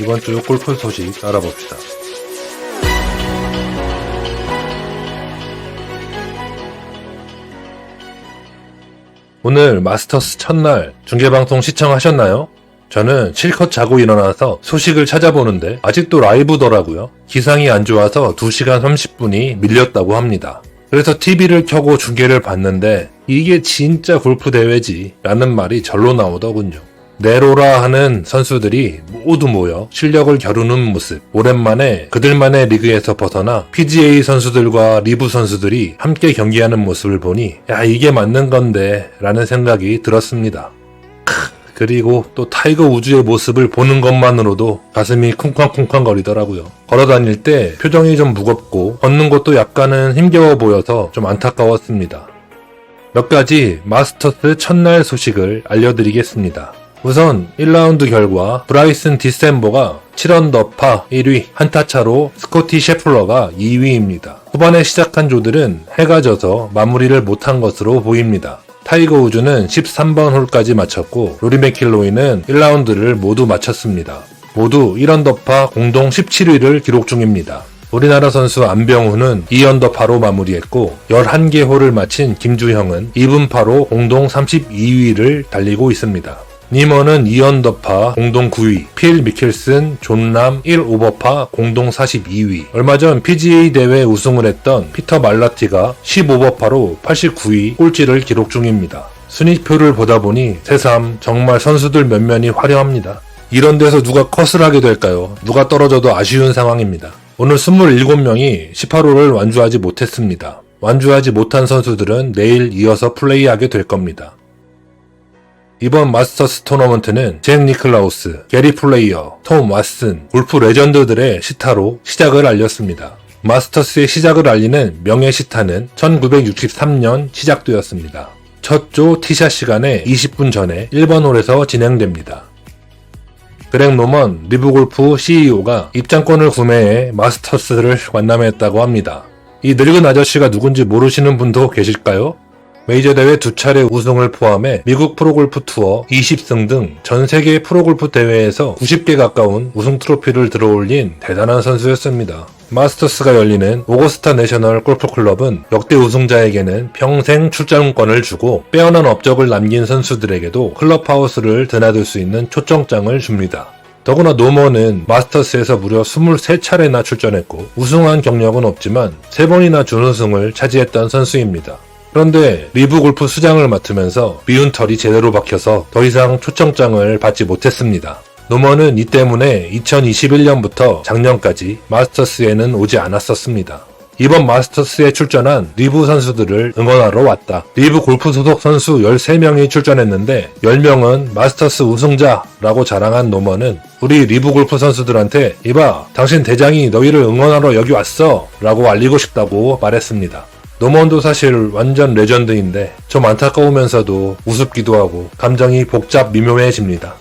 이번 주 골프 소식 알아봅시다. 오늘 마스터스 첫날 중계방송 시청하셨나요? 저는 실컷 자고 일어나서 소식을 찾아보는데 아직도 라이브더라고요. 기상이 안 좋아서 2시간 30분이 밀렸다고 합니다. 그래서 TV를 켜고 중계를 봤는데 이게 진짜 골프 대회지 라는 말이 절로 나오더군요. 네로라 하는 선수들이 모두 모여 실력을 겨루는 모습. 오랜만에 그들만의 리그에서 벗어나 PGA 선수들과 리브 선수들이 함께 경기하는 모습을 보니 야 이게 맞는 건데 라는 생각이 들었습니다. 그리고 또 타이거 우즈의 모습을 보는 것만으로도 가슴이 쿵쾅쿵쾅 거리더라고요. 걸어 다닐 때 표정이 좀 무겁고 걷는 것도 약간은 힘겨워 보여서 좀 안타까웠습니다. 몇 가지 마스터스 첫날 소식을 알려드리겠습니다. 우선 1라운드 결과 브라이슨 디셈버가 7언더파 1위 한타차로 스코티 셰플러가 2위입니다. 후반에 시작한 조들은 해가 져서 마무리를 못한 것으로 보입니다. 타이거 우즈는 13번 홀까지 마쳤고 로리 맥킬로이는 1라운드를 모두 마쳤습니다. 모두 1언더파 공동 17위를 기록 중입니다. 우리나라 선수 안병훈은 2언더파로 마무리했고 11개 홀을 마친 김주형은 2분파로 공동 32위를 달리고 있습니다. 니머는 2언더파 공동 9위, 필 미켈슨, 존람 1오버파 공동 42위. 얼마 전 PGA 대회 우승을 했던 피터 말라티가 15버파로 89위 꼴찌를 기록 중입니다. 순위표를 보다 보니 새삼 정말 선수들 면면이 화려합니다. 이런 데서 누가 컷을 하게 될까요? 누가 떨어져도 아쉬운 상황입니다. 오늘 27명이 18호를 완주하지 못했습니다. 완주하지 못한 선수들은 내일 이어서 플레이하게 될 겁니다. 이번 마스터스 토너먼트는 잭 니클라우스, 게리 플레이어, 톰 왓슨, 골프 레전드들의 시타로 시작을 알렸습니다. 마스터스의 시작을 알리는 명예 시타는 1963년 시작되었습니다. 첫 조 티샷 시간에 20분 전에 1번 홀에서 진행됩니다. 그렉 노먼 리브 골프 CEO가 입장권을 구매해 마스터스를 관람했다고 합니다. 이 늙은 아저씨가 누군지 모르시는 분도 계실까요? 메이저 대회 두 차례 우승을 포함해 미국 프로골프 투어 20승 등 전 세계 프로골프 대회에서 90개 가까운 우승 트로피를 들어올린 대단한 선수였습니다. 마스터스가 열리는 오거스타 내셔널 골프 클럽은 역대 우승자에게는 평생 출장권을 주고 빼어난 업적을 남긴 선수들에게도 클럽하우스를 드나들 수 있는 초청장을 줍니다. 더구나 노먼은 마스터스에서 무려 23차례나 출전했고 우승한 경력은 없지만 3번이나 준우승을 차지했던 선수입니다. 그런데 리브 골프 수장을 맡으면서 미운 털이 제대로 박혀서 더 이상 초청장을 받지 못했습니다. 노먼은 이 때문에 2021년부터 작년까지 마스터스에는 오지 않았었습니다. 이번 마스터스에 출전한 리브 선수들을 응원하러 왔다. 리브 골프 소속 선수 13명이 출전했는데 10명은 마스터스 우승자라고 자랑한 노먼은 우리 리브 골프 선수들한테 이봐 당신 대장이 너희를 응원하러 여기 왔어 라고 알리고 싶다고 말했습니다. 노먼도 사실 완전 레전드인데 좀 안타까우면서도 우습기도 하고 감정이 복잡 미묘해집니다.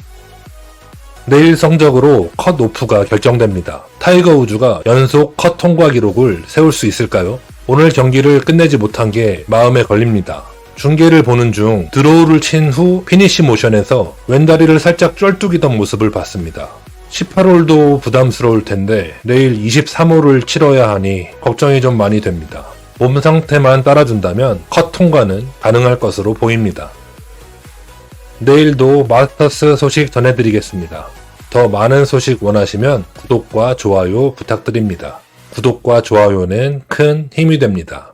내일 성적으로 컷 오프가 결정됩니다. 타이거 우즈가 연속 컷 통과 기록을 세울 수 있을까요? 오늘 경기를 끝내지 못한 게 마음에 걸립니다. 중계를 보는 중 드로우를 친 후 피니시 모션에서 왼다리를 살짝 쩔뚝이던 모습을 봤습니다. 18홀도 부담스러울 텐데 내일 23홀을 치러야 하니 걱정이 좀 많이 됩니다. 몸 상태만 따라준다면 컷 통과는 가능할 것으로 보입니다. 내일도 마스터스 소식 전해드리겠습니다. 더 많은 소식 원하시면 구독과 좋아요 부탁드립니다. 구독과 좋아요는 큰 힘이 됩니다.